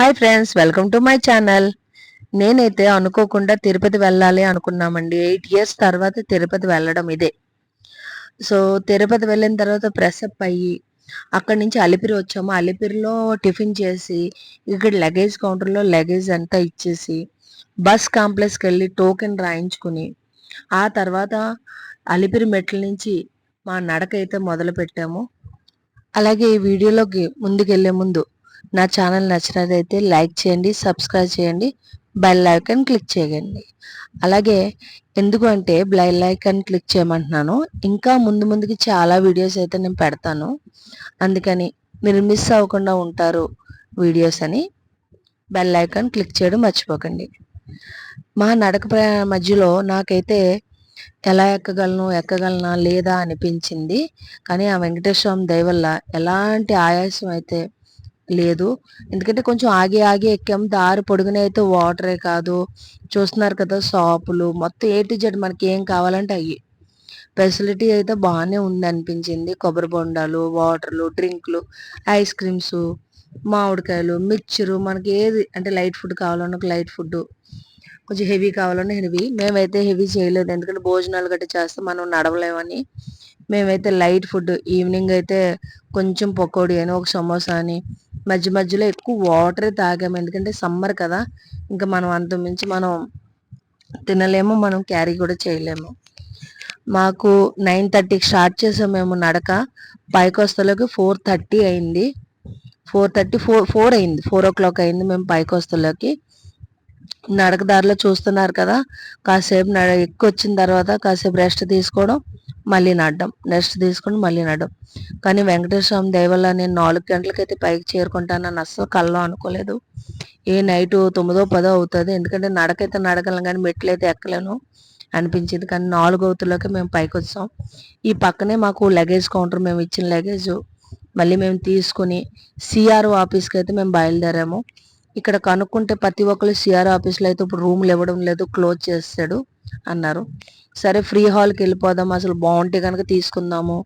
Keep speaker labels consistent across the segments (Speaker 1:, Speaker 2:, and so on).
Speaker 1: Hi friends welcome to my channel. నేనైతే అనుకోకుండా తిరుపతి వెళ్ళాలి అనుకున్నామండి. ఎయిట్ ఇయర్స్ తర్వాత తిరుపతి వెళ్ళడం ఇదే. సో తిరుపతి వెళ్ళిన తర్వాత ప్రెసప్ అయ్యి అక్కడి నుంచి అలిపిరి వచ్చాము. అలిపిరిలో టిఫిన్ చేసి ఇక్కడ లగేజ్ కౌంటర్లో లగేజ్ అంతా ఇచ్చేసి బస్ కాంప్లెక్స్కి వెళ్ళి టోకెన్ రాయించుకుని ఆ తర్వాత అలిపిరి మెట్ల నుంచి మా నడక అయితే మొదలు పెట్టాము అలాగే ఈ వీడియోలోకి ముందుకెళ్ళే ముందు నా ఛానల్ నచ్చినదైతే లైక్ చేయండి సబ్స్క్రైబ్ చేయండి బెల్ ఐకాన్ క్లిక్ చేయండి. అలాగే ఎందుకు అంటే బెల్ ఐకాన్ క్లిక్ చేయమంటున్నాను. ఇంకా ముందు ముందుకి చాలా వీడియోస్ అయితే నేను పెడతాను. అందుకని మీరు మిస్ అవ్వకుండా ఉంటారు వీడియోస్ అని బెల్ ఐకాన్ క్లిక్ చేయడం మర్చిపోకండి. మా నడక ప్రయాణ మధ్యలో నాకైతే ఎలా ఎక్కగలను ఎక్కగలనా లేదా అనిపించింది. కానీ ఆ వెంకటేశ్వరం దయవల్ల ఎలాంటి ఆయాసం అయితే లేదు. ఎందుకంటే కొంచెం ఆగి ఆగి ఎక్కాము. దారి పొడుగున అయితే వాటరే కాదు. చూస్తున్నారు కదా షాపులు. మొత్తం ఏ టు జెడ్ మనకి ఏం కావాలంటే అయ్యి. ఫెసిలిటీ అయితే బాగానే ఉంది అనిపించింది. కొబ్బరి బొండాలు వాటర్లు డ్రింక్లు ఐస్ క్రీమ్స్ మామిడికాయలు మిక్చరు మనకి ఏది అంటే లైట్ ఫుడ్ కావాలన్నా లైట్ ఫుడ్. కొంచెం హెవీ కావాలన్నా హెవీ. మేమైతే హెవీ చేయలేదు. ఎందుకంటే భోజనాలు గట్రా చేస్తే మనం నడవలేమని. మేమైతే లైట్ ఫుడ్ ఈవినింగ్ అయితే కొంచెం పకోడీ అని ఒక సమోసా అని. మధ్య మధ్యలో ఎక్కువ వాటరే తాగాము. ఎందుకంటే సమ్మర్ కదా ఇంకా మనం అంత మించి మనం తినలేము మనం క్యారీ కూడా చేయలేము. మాకు నైన్ థర్టీకి స్టార్ట్ చేసాం మేము నడక. పైకొస్తలోకి ఫోర్ థర్టీ అయింది. ఫోర్ థర్టీ ఫోర్ ఫోర్ అయింది. ఫోర్ ఓ క్లాక్ అయింది మేము పైకొస్తలోకి నడక దారిలో చూస్తున్నారు కదా కాసేపు నడ ఎక్కువ వచ్చిన తర్వాత కాసేపు రెస్ట్ తీసుకోవడం. మళ్ళీ నడ్డం నెక్స్ట్ తీసుకుని మళ్ళీ నడ్డం కానీ వెంకటేశ్వర స్వామి దయవల్ల నేను నాలుగు గంటలకైతే పైకి చేరుకుంటానని అస్సలు కల్లో అనుకోలేదు. ఏ నైట్ తొమ్మిదో పదో అవుతుంది. ఎందుకంటే నడకైతే నడగలను కానీ మెట్లు అయితే ఎక్కలేను అనిపించింది. కానీ నాలుగు అవుతులోకి మేము పైకి వచ్చాం. ఈ పక్కనే మాకు లగేజ్ కౌంటర్ మేము ఇచ్చిన లగేజ్ మళ్ళీ మేము తీసుకుని సిఆర్ఓ ఆఫీస్కి అయితే మేము బయలుదేరాము. ఇక్కడ కనుక్కుంటే ప్రతి ఒక్కరు సిఆర్ ఆఫీస్లో అయితే ఇప్పుడు రూమ్లు ఇవ్వడం లేదు. క్లోజ్ చేస్తాడు అన్నారు. సరే ఫ్రీ హాల్కి వెళ్ళిపోదాం. అసలు బాగుంటే కనుక తీసుకుందాము.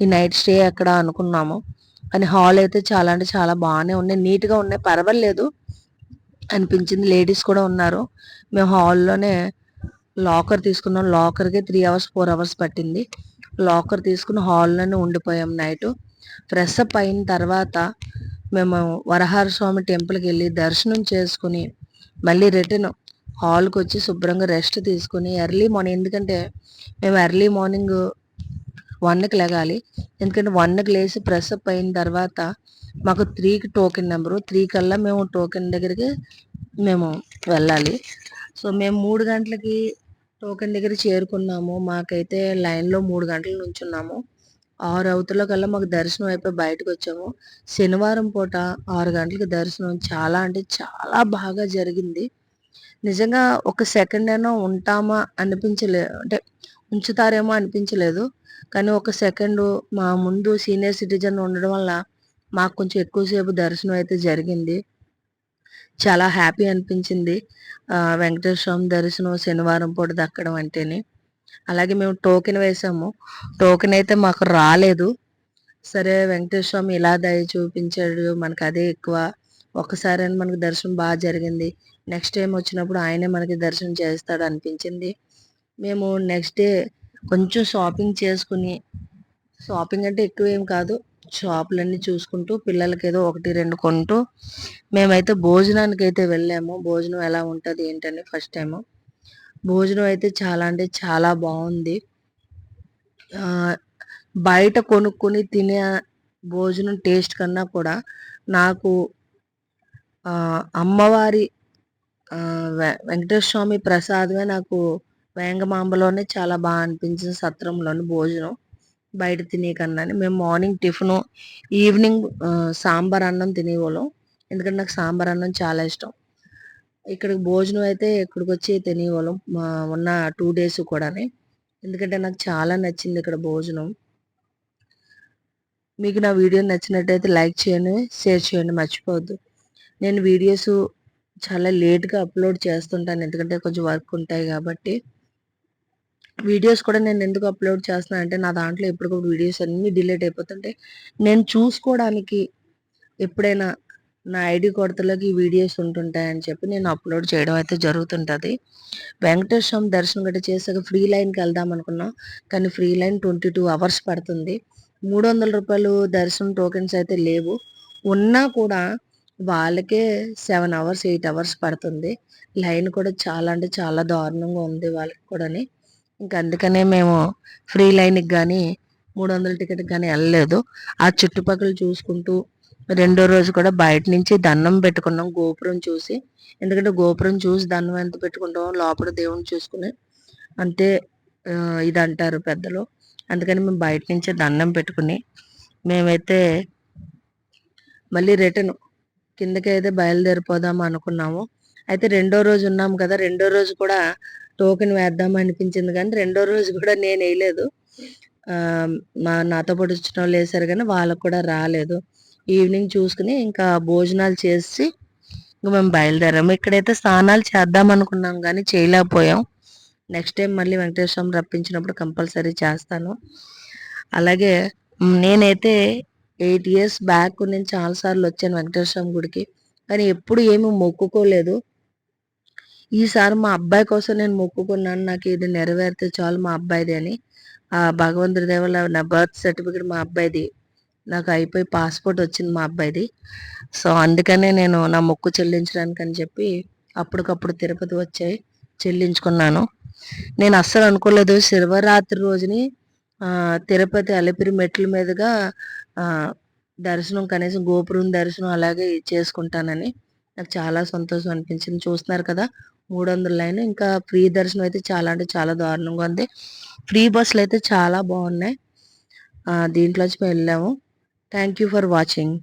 Speaker 1: ఈ నైట్ స్టే ఎక్కడ అనుకున్నాము. కానీ హాల్ అయితే చాలా అంటే చాలా బాగానే ఉన్నాయి. నీట్గా ఉన్నాయి. పర్వాలేదు అనిపించింది. లేడీస్ కూడా ఉన్నారు. మేము హాల్లోనే లాకర్ తీసుకున్నాం. లాకర్కి త్రీ అవర్స్ ఫోర్ అవర్స్ పట్టింది. లాకర్ తీసుకుని హాల్లోనే ఉండిపోయాం నైట్. ఫ్రెష్ అప్ అయిన తర్వాత మేము వరహార స్వామి టెంపుల్కి వెళ్ళి దర్శనం చేసుకుని మళ్ళీ రిటర్న్ హాల్కి వచ్చి శుభ్రంగా రెస్ట్ తీసుకుని ఎర్లీ మార్నింగ్ ఎందుకంటే మేము ఎర్లీ మార్నింగ్ వన్కి లెగాలి. ఎందుకంటే వన్కి లేచి ప్రెస్ అప్ అయిన తర్వాత మాకు త్రీకి టోకెన్ నెంబరు. త్రీ కల్లా మేము టోకెన్ దగ్గరికి మేము వెళ్ళాలి. సో మేము మూడు గంటలకి టోకెన్ దగ్గర చేరుకున్నాము. మాకైతే లైన్లో మూడు గంటల నుంచి ఉన్నాము. ఆరు అవతల కల్లా మాకు దర్శనం అయిపోయి బయటకు వచ్చాము. శనివారం పూట ఆరు గంటలకు దర్శనం. చాలా అంటే చాలా బాగా జరిగింది. నిజంగా ఒక సెకండ్ అయినా ఉంటామా అనిపించలేదు అంటే ఉంచుతారేమో అనిపించలేదు. కానీ ఒక సెకండ్ మా ముందు సీనియర్ సిటిజన్ ఉండడం వల్ల మాకు కొంచెం ఎక్కువసేపు దర్శనం అయితే జరిగింది. చాలా హ్యాపీ అనిపించింది. వెంకటేశ్వర స్వామి దర్శనం శనివారం పూట దక్కడం అంటేనే. అలాగే మేము టోకెన్ వేసాము. టోకెన్ అయితే మాకు రాలేదు. సరే వెంకటేశ్వర స్వామి ఇలా దయ చూపించాడు. మనకు అదే ఎక్కువ. ఒక్కసారి మనకు దర్శనం బాగా జరిగింది. నెక్స్ట్ టైం వచ్చినప్పుడు ఆయనే మనకి దర్శనం చేస్తాడు అనిపించింది. మేము నెక్స్ట్ డే కొంచెం షాపింగ్ చేసుకుని షాపింగ్ అంటే ఎక్కువ ఏం కాదు షాపులన్నీ చూసుకుంటూ పిల్లలకి ఏదో ఒకటి రెండు కొంటూ మేమైతే భోజనానికి అయితే వెళ్ళాము. భోజనం ఎలా ఉంటుంది ఏంటని ఫస్ట్ టైము. భోజనం అయితే చాలా అంటే చాలా బాగుంది. బయట కొనుక్కొని తినే భోజనం టేస్ట్ కన్నా కూడా నాకు అమ్మవారి వెంకటేశ్వర స్వామి ప్రసాదమే నాకు వేంగమాంబలోనే చాలా బాగా అనిపించింది సత్రంలోని భోజనం. బయట తినే కన్నా మేము మార్నింగ్ టిఫిన్ ఈవినింగ్ సాంబార్ అన్నం తినేవాళ్ళం. ఎందుకంటే నాకు సాంబార్ అన్నం చాలా ఇష్టం. ఇక్కడికి భోజనం అయితే ఇక్కడికి వచ్చి తినేవాళ్ళం ఉన్న టూ డేస్ కూడానే. ఎందుకంటే నాకు చాలా నచ్చింది ఇక్కడ భోజనం. మీకు నా వీడియో నచ్చినట్టయితే లైక్ చేయండి షేర్ చేయండి మర్చిపోవద్దు. నేను వీడియోస్ చాలా లేట్గా అప్లోడ్ చేస్తుంటాను. ఎందుకంటే కొంచెం వర్క్ ఉంటాయి కాబట్టి. వీడియోస్ కూడా నేను ఎందుకు అప్లోడ్ చేస్తున్నాను అంటే నా దాంట్లో ఎప్పటికప్పుడు వీడియోస్ అన్నీ డిలీట్ అయిపోతుంటాయి నేను చూసుకోవడానికి ఎప్పుడైనా నా ఐడి కొడతలోకి వీడియోస్ ఉంటుంటాయని చెప్పి నేను అప్లోడ్ చేయడం అయితే జరుగుతుంటుంది. వెంకటేశ్వరం దర్శనం గట్రా చేసాక ఫ్రీ లైన్కి వెళ్దాం అనుకున్నాం కానీ free line twenty two hours పడుతుంది. మూడు వందల రూపాయలు దర్శనం టోకెన్స్ అయితే లేవు. ఉన్నా కూడా వాళ్ళకే సెవెన్ అవర్స్ ఎయిట్ అవర్స్ పడుతుంది. లైన్ కూడా చాలా అంటే చాలా దారుణంగా ఉంది వాళ్ళకి కూడాని. ఇంకా అందుకనే మేము ఫ్రీ లైన్కి కానీ మూడు వందల టికెట్కి కానీ వెళ్ళలేదు. ఆ చుట్టుపక్కల చూసుకుంటూ రెండో రోజు కూడా బయట నుంచి దండం పెట్టుకున్నాం గోపురం చూసి. ఎందుకంటే గోపురం చూసి దండం ఎంత పెట్టుకుంటాం లోపల దేవుని చూసుకుని అంతే ఇది అంటారు పెద్దలు. అందుకని మేము బయట నుంచే దండం పెట్టుకుని మేమైతే మళ్ళీ రిటర్న్ కిందకి అయితే బయలుదేరిపోదాం అనుకున్నాము. అయితే రెండో రోజు ఉన్నాము కదా రెండో రోజు కూడా టోకెన్ వేద్దాం అనిపించింది కానీ రెండో రోజు కూడా నేను వేయలేదు. మా నాతో పాటు వచ్చిన వాళ్ళు వేసారు కానీ వాళ్ళకు కూడా రాలేదు. ఈవినింగ్ చూసుకుని ఇంకా భోజనాలు చేసి ఇంకా మేము బయలుదేరాము. ఇక్కడైతే స్నానాలు చేద్దాం అనుకున్నాం కానీ చేయలేకపోయాం. నెక్స్ట్ టైం మళ్ళీ వెంకటేశ్వరం రప్పించినప్పుడు కంపల్సరీ చేస్తాను. అలాగే నేనైతే ఎయిట్ ఇయర్స్ బ్యాక్ నేను చాలాసార్లు వచ్చాను వెంకటేశ్వరం గుడికి. కానీ ఎప్పుడు ఏమీ మొక్కుకోలేదు. ఈసారి మా అబ్బాయి కోసం నేను మొక్కుకున్నాను. నాకు ఇది నెరవేరితే చాలు మా అబ్బాయిది అని. ఆ భగవంతుడి దేవల నా బర్త్ సర్టిఫికేట్ మా అబ్బాయిది. నాకు అయిపోయి పాస్పోర్ట్ వచ్చింది మా అబ్బాయిది. సో అందుకనే నేను నా మొక్కు చెల్లించడానికి అని చెప్పి అప్పటికప్పుడు తిరుపతి వచ్చాయి చెల్లించుకున్నాను. నేను అస్సలు అనుకోలేదు శివరాత్రి రోజుని తిరుపతి అలిపిరి మెట్ల మీదుగా దర్శనం కనీసం గోపురం దర్శనం అలాగే చేసుకుంటానని నాకు చాలా సంతోషం అనిపించింది. చూస్తున్నారు కదా మూడు వందల లైన్. ఇంకా ఫ్రీ దర్శనం అయితే చాలా అంటే చాలా దారుణంగా ఉంది. ఫ్రీ బస్సులు అయితే చాలా బాగున్నాయి. దీంట్లోంచి మేము వెళ్ళాము. Thank you for watching